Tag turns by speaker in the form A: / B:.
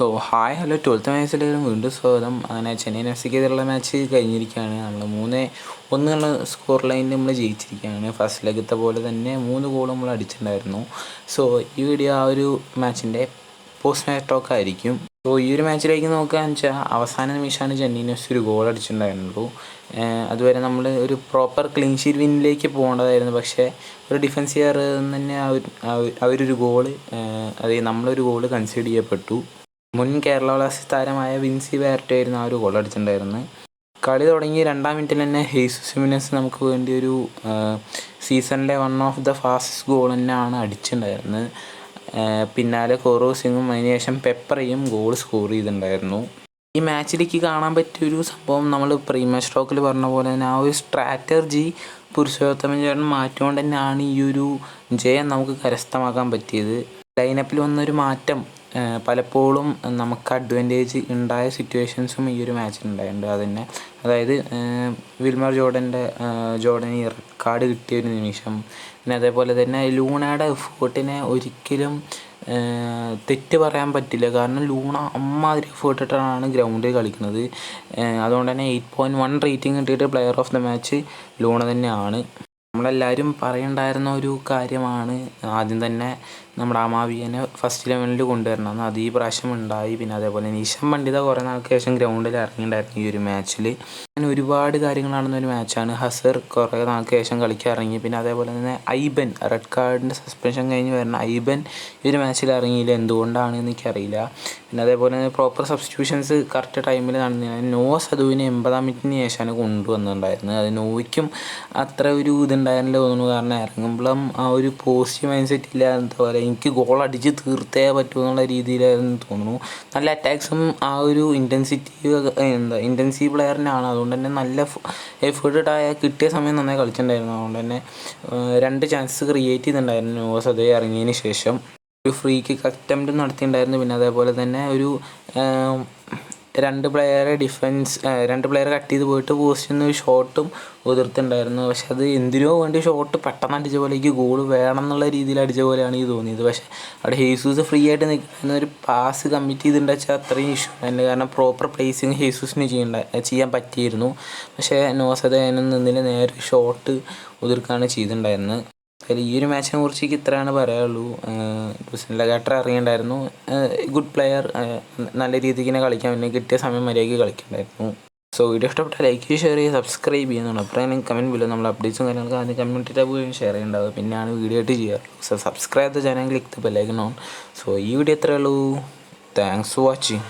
A: So hi hello twelfth മാച്ചിലേക്ക് വീണ്ടും സ്വാഗതം. അങ്ങനെ ചെന്നൈയിൻ എഫ് എതിരുള്ള മാച്ച് കഴിഞ്ഞിരിക്കുകയാണ്. നമ്മൾ മൂന്ന് ഒന്നുള്ള സ്കോർ ലൈനിൽ നമ്മൾ ജയിച്ചിരിക്കുകയാണ്. ഫസ്റ്റ് ലെഗത്തെ പോലെ തന്നെ മൂന്ന് ഗോൾ നമ്മൾ അടിച്ചിട്ടുണ്ടായിരുന്നു. സോ ഈ വീഡിയോ ആ ഒരു മാച്ചിന്റെ പോസ്റ്റ് മാച്ച് ടോക്ക് ആയിരിക്കും. സോ ഈ ഒരു മാച്ചിലേക്ക് നോക്കുകയെന്ന് വെച്ചാൽ അവസാന നിമിഷമാണ് ചെന്നൈയിൻ എഫ് സി ഒരു ഗോൾ അടിച്ചിട്ടുണ്ടായിരുന്നുള്ളൂ. അതുവരെ നമ്മൾ ഒരു പ്രോപ്പർ ക്ലീൻ ഷീറ്റ് വിന്നിലേക്ക് പോകേണ്ടതായിരുന്നു. പക്ഷേ ഒരു ഡിഫൻസ് ചെയ്യാറ് തന്നെ അവരൊരു ഗോൾ അതായത് നമ്മളൊരു ഗോൾ കൺസിഡർ ചെയ്യപ്പെട്ടു. മുൻ കേരള ബ്ലാസ്റ്റേഴ്സ് താരമായ വിൻസി ബാരറ്റോ ആയിരുന്നു ആ ഒരു ഗോൾ അടിച്ചിട്ടുണ്ടായിരുന്നത്. കളി തുടങ്ങി രണ്ടാം മിനിറ്റിൽ തന്നെ ഹേസു മിനസ് നമുക്ക് വേണ്ടി ഒരു സീസണിലെ one of the fast goal തന്നെയാണ് അടിച്ചിട്ടുണ്ടായിരുന്നത്. പിന്നാലെ കൊറോ അതിനുശേഷം പെപ്പറയും ഗോൾ സ്കോർ ചെയ്തിട്ടുണ്ടായിരുന്നു. ഈ മാച്ചിലേക്ക് കാണാൻ പറ്റിയ ഒരു സംഭവം നമ്മൾ പ്രീമിയർ സ്റ്റോക്കിൽ പറഞ്ഞ പോലെ തന്നെ ആ ഒരു സ്ട്രാറ്റജി പുരുഷോത്തമൻ ചേട്ടൻ മാറ്റുകൊണ്ട് തന്നെയാണ് ഈ ഒരു ജയം നമുക്ക് കരസ്ഥമാക്കാൻ പറ്റിയത്. ലൈനപ്പിൽ വന്നൊരു മാറ്റം പലപ്പോഴും നമുക്ക് അഡ്വാന്റേജ് ഉണ്ടായ സിറ്റുവേഷൻസും ഈ ഒരു മാച്ചിൽ ഉണ്ടായിട്ടുണ്ട്. അതുതന്നെ അതായത് വിൽമർ ജോർഡന്റെ ജോർഡന് ഈ കാർഡ് കിട്ടിയ ഒരു നിമിഷം. പിന്നെ അതേപോലെ തന്നെ ലൂണയുടെ എഫേർട്ടിനെ ഒരിക്കലും തെറ്റ് പറയാൻ പറ്റില്ല. കാരണം ലൂണ അമ്മാതിരി എഫേർട്ട് ഇട്ടാണ് ഗ്രൗണ്ടിൽ കളിക്കുന്നത്. അതുകൊണ്ട് തന്നെ എയ്റ്റ് പോയിന്റ് വൺ റേറ്റിംഗ് കിട്ടിയിട്ട് player of the match Luna തന്നെയാണ്. നമ്മളെല്ലാവരും പറയണ്ടായിരുന്ന ഒരു കാര്യമാണ് ആദ്യം തന്നെ നമ്മുടെ അമാവിയനെ ഫസ്റ്റ് ലെവലിൽ കൊണ്ടുവരണം. അത് ഈ പ്രാവശ്യം ഉണ്ടായി. പിന്നെ അതേപോലെ നിശം പണ്ഡിത കുറേ നാൾക്ക് ശേഷം ഗ്രൗണ്ടിൽ ഇറങ്ങിയിട്ടുണ്ടായിരുന്നു ഈ ഒരു മാച്ചിൽ അങ്ങനെ ഒരുപാട് കാര്യങ്ങൾ നടന്ന ഒരു മാച്ചാണ് ഹസർ കുറേ നാൾക്ക് ശേഷം കളിക്കാൻ ഇറങ്ങി. പിന്നെ അതേപോലെ തന്നെ ഐബൻ റെഡ് കാർഡിന്റെ സസ്പെൻഷൻ കഴിഞ്ഞ് വരുന്ന ഐബൻ ഈ ഒരു മാച്ചിൽ ഇറങ്ങിയില്ല. എന്തുകൊണ്ടാണ് എനിക്കറിയില്ല. പിന്നെ അതേപോലെ തന്നെ പ്രോപ്പർ സബ്സ്റ്റിറ്റ്യൂഷൻസ് കറക്റ്റ് ടൈമിൽ നടന്നില്ല നോ സദുവിനെ എൺപതാം മിനിറ്റിന് ശേഷമാണ് കൊണ്ടുവന്നിട്ടുണ്ടായിരുന്നത്. അത് നോയ്ക്കും അത്ര ഒരു ഇതുണ്ടായിരുന്നില്ല തോന്നുന്നു. കാരണം ഇറങ്ങുമ്പോഴും ആ ഒരു പോസിറ്റീവ് മൈൻഡ് സെറ്റ് ഇല്ല പോലെ എനിക്ക് ഗോൾ അടിച്ച് തീർത്തേ പറ്റൂ എന്നുള്ള രീതിയിലായിരുന്നു തോന്നുന്നു. നല്ല അറ്റാക്സും ആ ഒരു ഇന്റൻസിറ്റി എന്താ ഇന്റൻസീവ് പ്ലെയറിനാണ് അതുകൊണ്ട് തന്നെ നല്ല എഫേർട്ട് ആയ കിട്ടിയ സമയം നന്നായി കളിച്ചിട്ടുണ്ടായിരുന്നു. അതുകൊണ്ട് തന്നെ രണ്ട് ചാൻസസ് ക്രിയേറ്റ് ചെയ്തിട്ടുണ്ടായിരുന്നു നോവസ് അതേ ഇറങ്ങിയതിന് ശേഷം. ഒരു ഫ്രീ കിക്ക് അറ്റംപ്റ്റ് നടത്തിയിട്ടുണ്ടായിരുന്നു. പിന്നെ അതേപോലെ തന്നെ ഒരു രണ്ട് പ്ലെയറെ ഡിഫൻസ് രണ്ട് പ്ലെയർ കട്ട് ചെയ്ത് പോയിട്ട് പോസ്റ്റിൽ നിന്ന് ഷോട്ടും ഉതിർത്തുണ്ടായിരുന്നു. പക്ഷെ അത് എന്തിനോ വേണ്ടി ഷോട്ട് പെട്ടെന്ന് അടിച്ച പോലെ എനിക്ക് ഗോൾ വേണം എന്നുള്ള രീതിയിൽ അടിച്ച പോലെയാണ് എനിക്ക് തോന്നിയത്. പക്ഷേ അവിടെ ഹേസൂസ് ഫ്രീ ആയിട്ട് നിൽക്കുന്ന ഒരു പാസ് കമ്മിറ്റ് ചെയ്തിട്ടുണ്ട് വെച്ചാൽ അത്രയും ഇഷ്യൂ തന്നെ കാരണം പ്രോപ്പർ പ്ലേസിങ് ഹേസൂസിന് ചെയ്യണ്ട ചെയ്യാൻ പറ്റിയിരുന്നു. പക്ഷേ അതിനൊന്നും നിന്നില്ല നേരെ ഷോട്ട് ഉതിർക്കാണ് ചെയ്തിട്ടുണ്ടായിരുന്നത്. അതിൽ ഈ ഒരു മാച്ചിനെ കുറിച്ച് എനിക്ക് ഇത്രയാണ് പറയാനുള്ളൂ. ലഗാട്ടർ അറിയണ്ടായിരുന്നു. ഗുഡ് പ്ലെയർ നല്ല രീതിക്ക് തന്നെ കളിക്കാൻ പിന്നെ കിട്ടിയ സമയം മര്യാദയ്ക്ക് കളിക്കണ്ടായിരുന്നു. സോ വീഡിയോ ഇഷ്ടപ്പെട്ട ലൈക്ക് ഷെയർ ചെയ്യുക സബ്സ്ക്രൈബ് ചെയ്യുന്നുണ്ട് അപ്പോഴാണ് കമന്റ് ബില്ലോ നമ്മൾ അപ്ഡേറ്റ്സും കാര്യങ്ങളൊക്കെ ആദ്യം കമ്മ്യൂണിറ്റി ടാബ് വഴി ഷെയർ ചെയ്യേണ്ടത് പിന്നെയാണ് വീഡിയോ ആയിട്ട് ചെയ്യുക. സോ സബ്സ്ക്രൈബ് ചെയ്ത channel click bell icon on so ഈ വീഡിയോ എത്രയുള്ളൂ താങ്ക്സ് ഫോർ വാച്ചിങ്